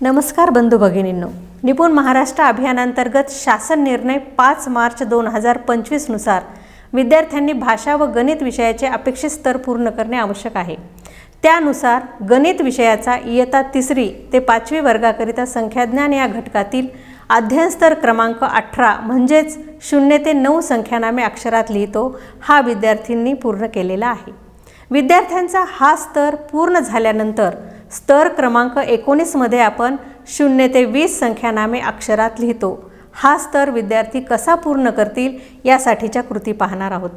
नमस्कार बंधू भगिनींनो. निपुण महाराष्ट्र अभियानांतर्गत शासन निर्णय पाच मार्च दोन हजार पंचवीसनुसार विद्यार्थ्यांनी भाषा व गणित विषयाचे अपेक्षित स्तर पूर्ण करणे आवश्यक आहे. त्यानुसार गणित विषयाचा इयत्ता तिसरी ते पाचवी वर्गाकरिता संख्याज्ञान या घटकातील अध्ययन स्तर क्रमांक अठरा म्हणजेच शून्य ते नऊ संख्यानामे अक्षरात लिहितो हा विद्यार्थ्यांनी पूर्ण केलेला आहे. विद्यार्थ्यांचा हा स्तर पूर्ण झाल्यानंतर स्तर क्रमांक एकोणीसमध्ये आपण शून्य ते वीस संख्यानामे अक्षरात लिहितो. हा स्तर विद्यार्थी कसा पूर्ण करतील यासाठीच्या कृती पाहणार आहोत.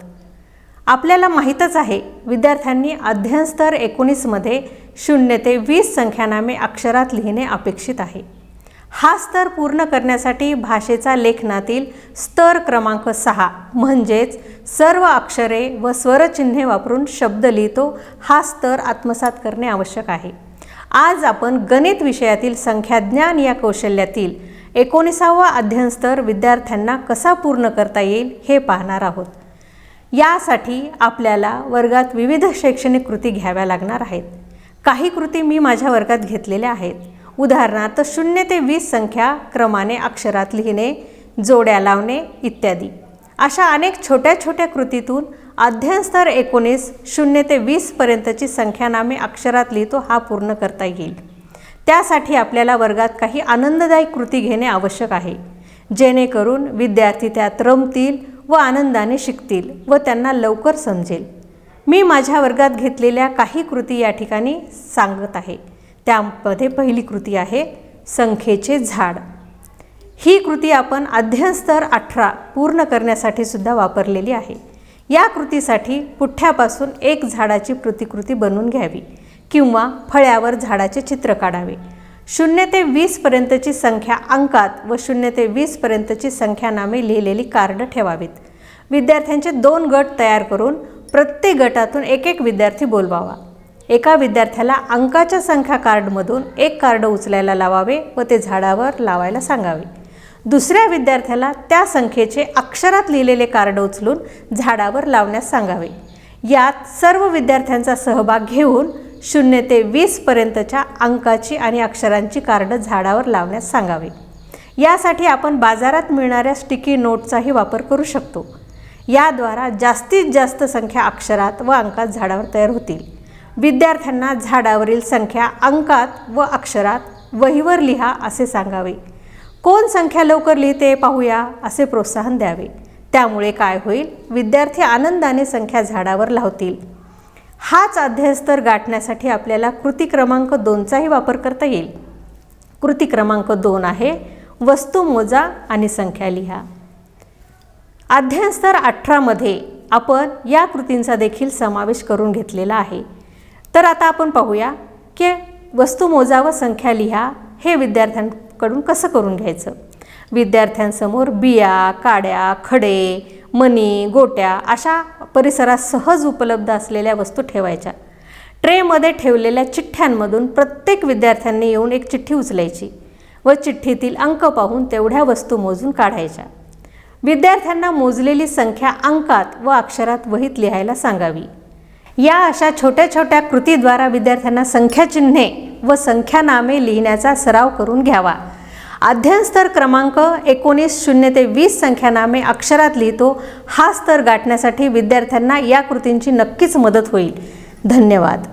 आपल्याला माहीतच आहे विद्यार्थ्यांनी अध्ययन स्तर एकोणीसमध्ये शून्य ते वीस संख्यानामे अक्षरात लिहिणे अपेक्षित आहे. हा स्तर पूर्ण करण्यासाठी भाषेचा लेखनातील स्तर क्रमांक सहा म्हणजेच सर्व अक्षरे व स्वरचिन्हे वापरून शब्द लिहितो. हा स्तर आत्मसात करणे आवश्यक आहे. आज आपण गणित विषयातील संख्याज्ञान या कौशल्यातील एकोणीसावा अध्ययन स्तर विद्यार्थ्यांना कसा पूर्ण करता येईल हे पाहणार आहोत. यासाठी आपल्याला वर्गात विविध शैक्षणिक कृती घ्याव्या लागणार आहेत. काही कृती मी माझ्या वर्गात घेतलेल्या आहेत. उदाहरणार्थ शून्य ते वीस संख्या क्रमाने अक्षरात लिहिणे जोड्या लावणे इत्यादी. अशा अनेक छोट्या छोट्या कृतीतून अध्ययनस्तर एकोणीस शून्य ते वीसपर्यंतची संख्यानामे अक्षरात लिहितो हा पूर्ण करता येईल. त्यासाठी आपल्याला वर्गात काही आनंददायी कृती घेणे आवश्यक आहे. जेणेकरून विद्यार्थी त्यात रमतील व आनंदाने शिकतील व त्यांना लवकर समजेल. मी माझ्या वर्गात घेतलेल्या काही कृती या ठिकाणी सांगत आहे. त्यामध्ये पहिली कृती आहे संख्येचे झाड. ही कृती आपण अध्ययनस्तर अठरा पूर्ण करण्यासाठी सुद्धा वापरलेली आहे. या कृतीसाठी पुठ्ठ्यापासून एक झाडाची प्रतिकृती बनवून घ्यावी किंवा फळ्यावर झाडाचे चित्र काढावे. शून्य ते वीसपर्यंतची संख्या अंकात व शून्य ते वीसपर्यंतची संख्या नामे लिहिलेली कार्ड ठेवावीत. विद्यार्थ्यांचे दोन गट तयार करून प्रत्येक गटातून एक एक विद्यार्थी बोलवावा. एका विद्यार्थ्याला अंकाच्या संख्या कार्डमधून एक कार्ड उचलायला लावावे व ते झाडावर लावायला सांगावे. दुसऱ्या विद्यार्थ्याला त्या संख्येचे अक्षरात लिहिलेले कार्ड उचलून झाडावर लावण्यास सांगावे. यात सर्व विद्यार्थ्यांचा सहभाग घेऊन शून्य ते वीसपर्यंतच्या अंकाची आणि अक्षरांची कार्ड झाडावर लावण्यास सांगावे. यासाठी आपण बाजारात मिळणाऱ्या स्टिकी नोटचाही वापर करू शकतो. याद्वारा जास्तीत जास्त संख्या अक्षरात व अंकात झाडावर तयार होतील. विद्यार्थ्यांना झाडावरील संख्या अंकात व अक्षरात वहीवर लिहा असे सांगावे. कोण संख्या लवकर लिहिते पाहूया असे प्रोत्साहन द्यावे. त्यामुळे काय होईल? विद्यार्थी आनंदाने संख्या झाडावर लावतील. हाच अध्ययस्तर गाठण्यासाठी आपल्याला कृती क्रमांक दोनचाही वापर करता येईल. कृती क्रमांक दोन आहे वस्तू मोजा आणि संख्या लिहा. अध्ययनस्तर अठरामध्ये आपण या कृतींचा देखील समावेश करून घेतलेला आहे. तर आता आपण पाहूया की वस्तू मोजा व संख्या लिहा हे विद्यार्थ्यां कडून कसं करून घ्यायचं? विद्यार्थ्यांसमोर बिया काड्या खडे मणी गोट्या अशा परिसरात सहज उपलब्ध असलेल्या वस्तू ठेवायच्या. ट्रेमध्ये ठेवलेल्या चिठ्ठ्यांमधून प्रत्येक विद्यार्थ्यांनी येऊन एक चिठ्ठी उचलायची व चिठ्ठीतील अंक पाहून तेवढ्या वस्तू मोजून काढायच्या. विद्यार्थ्यांना मोजलेली संख्या अंकात व अक्षरात वहीत लिहायला सांगावी. या अशा छोट्या छोट्या कृतीद्वारा विद्यार्थ्यांना संख्याचिन्हे व संख्यानामे लिहिण्याचा सराव करून घ्यावा. अध्ययन स्तर क्रमांक एकोणीस शून्य ते वीस संख्यानामे अक्षरात लिहितो. हा स्तर गाठण्यासाठी विद्यार्थ्यांना या कृतींची नक्कीच मदत होईल. धन्यवाद.